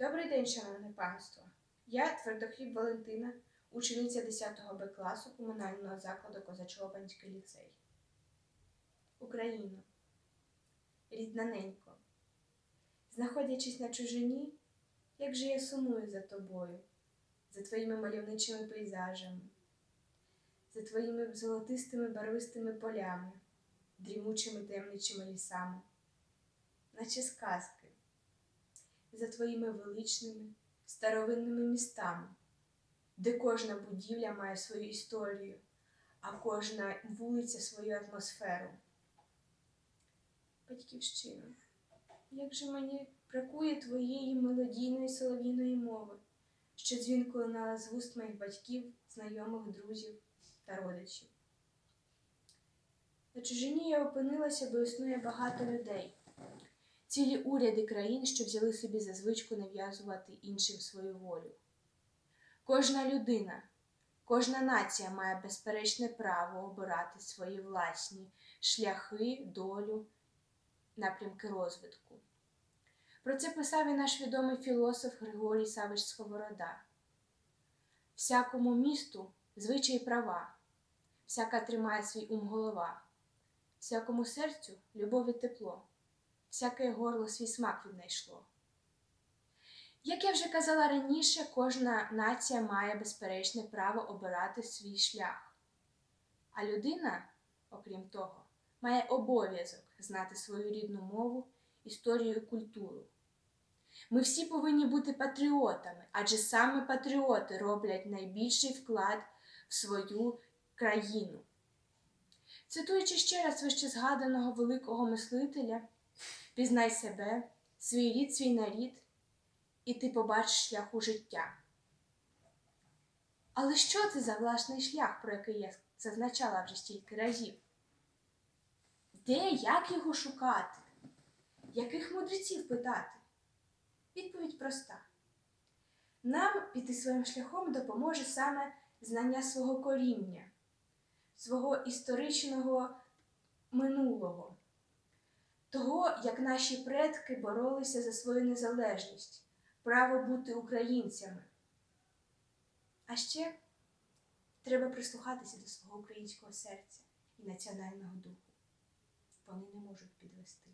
Добрий день, шановне панство. Я твердохліб Валентина, учениця 10 Б класу комунального закладу Козачопанський ліцей. Україно, рідна ненько, знаходячись на чужині, як же я сумую за тобою, за твоїми мальовничими пейзажами, за твоїми золотистими барвистими полями, дрімучими таємничими лісами, наче сказки за твоїми величними старовинними містами, де кожна будівля має свою історію, а кожна вулиця свою атмосферу. Батьківщина, як же мені бракує твоєї мелодійної солов'їної мови, що дзвінко лунала з вуст моїх батьків, знайомих, друзів та родичів. На чужині я опинилася, бо існує багато людей, цілі уряди країн, що взяли собі за звичку нав'язувати іншим свою волю. Кожна людина, кожна нація має безперечне право обирати свої власні шляхи, долю, напрямки розвитку. Про це писав і наш відомий філософ Григорій Савич Сковорода. Всякому місту звичаї права, всяка тримає свій ум голова, всякому серцю любов і тепло всяке горло свій смак віднайшло. Як я вже казала раніше, кожна нація має безперечне право обирати свій шлях. А людина, окрім того, має обов'язок знати свою рідну мову, історію і культуру. Ми всі повинні бути патріотами, адже саме патріоти роблять найбільший вклад в свою країну. Цитуючи ще раз вище згаданого великого мислителя, Пізнай себе, свій рід, свій нарід, і ти побачиш шлях у життя. Але що це за власний шлях, про який я зазначала вже стільки разів? Де, як його шукати? Яких мудреців питати? Відповідь проста. Нам піти своїм шляхом допоможе саме знання свого коріння, свого історичного минулого того, як наші предки боролися за свою незалежність, право бути українцями. А ще треба прислухатися до свого українського серця і національного духу. Вони не можуть підвести.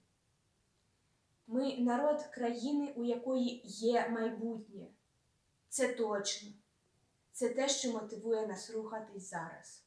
Ми народ країни, у якої є майбутнє. Це точно. Це те, що мотивує нас рухатись зараз.